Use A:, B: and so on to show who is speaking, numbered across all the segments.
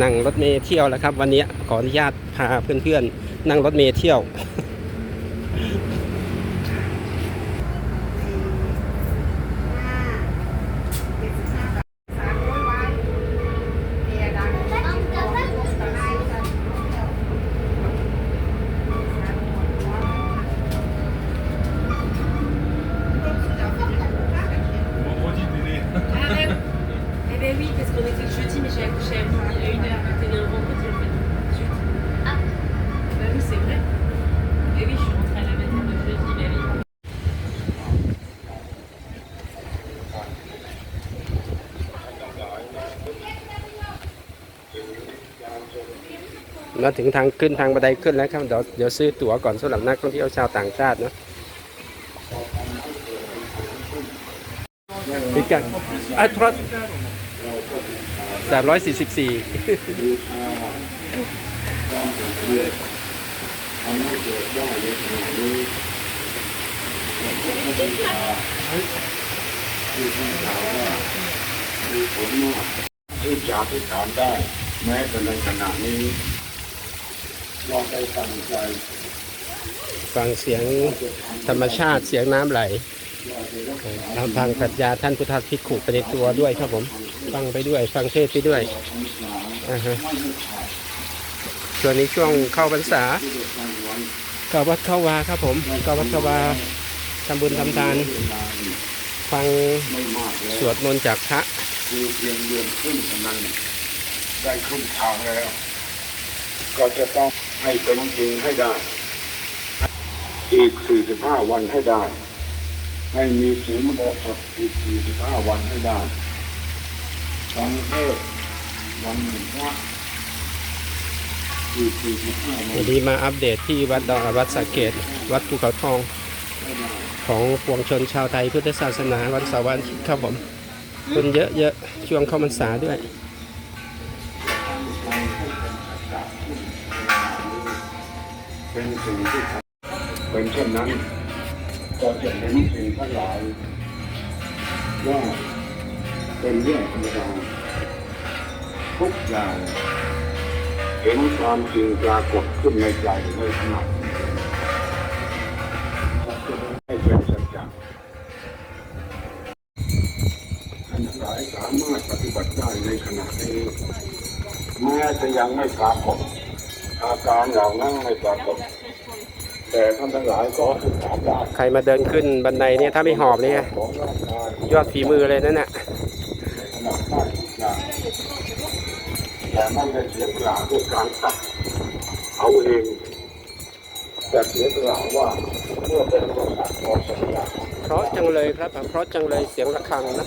A: นั่งรถเมล์เที่ยวแล้วครับ วันนี้ขออนุญาตพาเพื่อนๆ นั่งรถเมล์เที่ยว
B: parce qu'on était le jeudi, mais j'ai accouché à midi, à une heure. T'es né un vendredi, en fait. Zut. Ah Bah oui, c'est vrai. Eh oui, je suis rentrée à la matin le jeudi, bah oui.
A: มาถึงทางขึ้นทางบันไดขึ้นแล้วครับเดี๋ยวเดี๋ยวซื้อตั๋วก่อนสำหรับนักท่องเที่ยวชาวต่างชาตินะพิกันอะทร สามร้อยสี่สิบสี่
C: ที่จะอธิษฐาได้ แม้แต่ในขณะนี้เราได้ตั้งใจ
A: ฟังเสียงธรรมชาติเสียงน้ำไหลทำฟังปรัชญาท่านพุทธพิขุปในตัวด้วยครับผม ฟังไปด้วย ฟังเทศไปด้วยอ่าฮะส่วนนี้ช่วงเข้าพรรษาเข้าวัดเข้าวาครับผมเข้าวัดเข้าวาทำบุญทำทาน ฟังสวดมนต์จากพระ
C: คือเพียงเดือนครึ่งเท่านั้นได้ครึ่งทางแล้ว ก็จะต้องให้เป็นจริงให้ได้ อีก 45 วันให้ได้ ให้มีศีลโมสดอีก 45 วันให้ได้ ฟังเทศน์วันหนึ่งพระอีก45วั
A: วันนนี้มาอัปเดตที่วัดดอนวัดสาเกต วัดภูเขาทองของปวงชนชาวไทยพุทธศาสนาวันเสาร์วันอาทิตย์ครับผมคนเยอะๆช่วงเข้าพรรษาด้วย
C: เป็นสิ่งที่ทำเป็นเช่นนั้นก็จะเห็นสิ่งทั้งหลายว่า เป็นเรื่องธรรมดาทุกอย่างเห็นความจริงปรากฏขึ้นในใจในขณะให้เป็นสัจจะท่านทั้งหลายสามารถปฏิบัติได้ในขณะนี้แม้จะยังไม่ปรากฏอาการเหล่านั้นไม่ปรากฏแต่ท่านทั้งหลายก็ศึกษาได้
A: ใครมาเดินขึ้นบันไดเนี่ยถ้าไม่หอบเนี่ย
C: องร่างกาย
A: อดฝีมือเลยนั่นน่ะ
C: ขนาดได้ทุกอย่างแต่ไม่ได้เสียเปล่าด้วยการตัดเอาเองแต่เสียเปล่าว่าเมื่อเป็นบริษัทขอสัญญา
A: เพราะจังเลยครับเพราะจังเลยเสียงระฆังนะ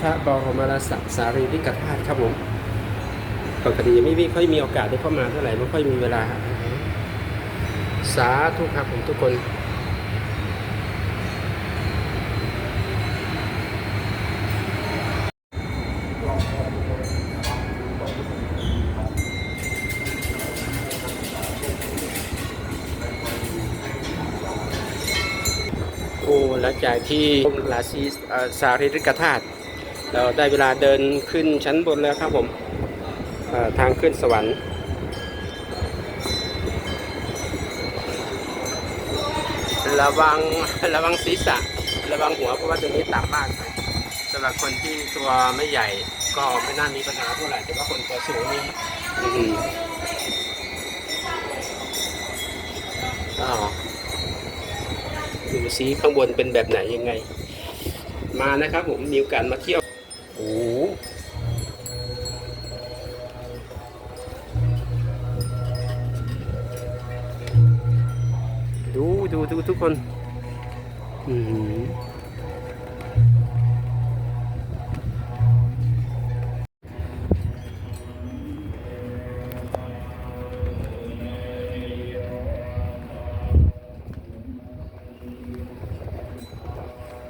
A: พระบรมราชสารีริกธาตุครับผมปกติไม่มีค่อยมีโอกาสได้เข้ามาเท่าไหร่ไม่ค่อยมีเวลา สาธุครับผมทุกคน หลังจากที่ลาซีสารีริกธาตุเราได้เวลาเดินขึ้นชั้นบนแล้วครับผมทางขึ้นสวรรค์ระวังระวังศีรษะ ระวังหัวเพราะว่าตรงนี้ต่ำมากสำหรับคนที่ตัวไม่ใหญ่ก็ไม่น่ามีปัญหาเท่าไหร่แต่ว่าคนตัวสูงนี่อื้อ ดูซิข้างบนเป็นแบบไหนยังไง มานะครับผมมีโอกาสมาเที่ยวโอ้ดูดูดูทุกคน อือ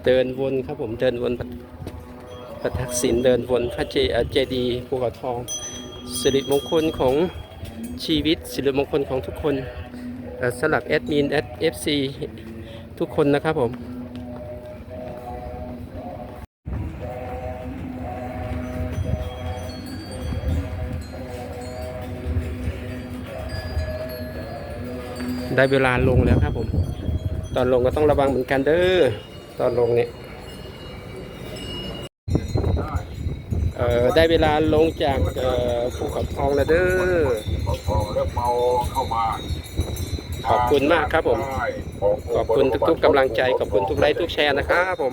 A: เดินวนครับผมเดินวนประประทักษิณเดินวนพระเจเจดีภูเขาทองสิริมงคลของชีวิตสิริมงคลของทุกคนสำหรับแอดมินแอดเอฟซีทุกคนนะครับผมได้เวลาลงแล้วครับผม ตอนลงก็ต้องระวังเหมือนกันเด้อ ตอนลงเนี่ยเอ่อได้เวลาลงจากเอ่อภูเขาทองแล้วเด้อ
C: พอแล้วเมาเข้ามา
A: ขอบคุณมากครับผม ขอบคุณทุกๆกำลังใจ ขอบคุณทุกไลค์ทุกแชร์นะครับผม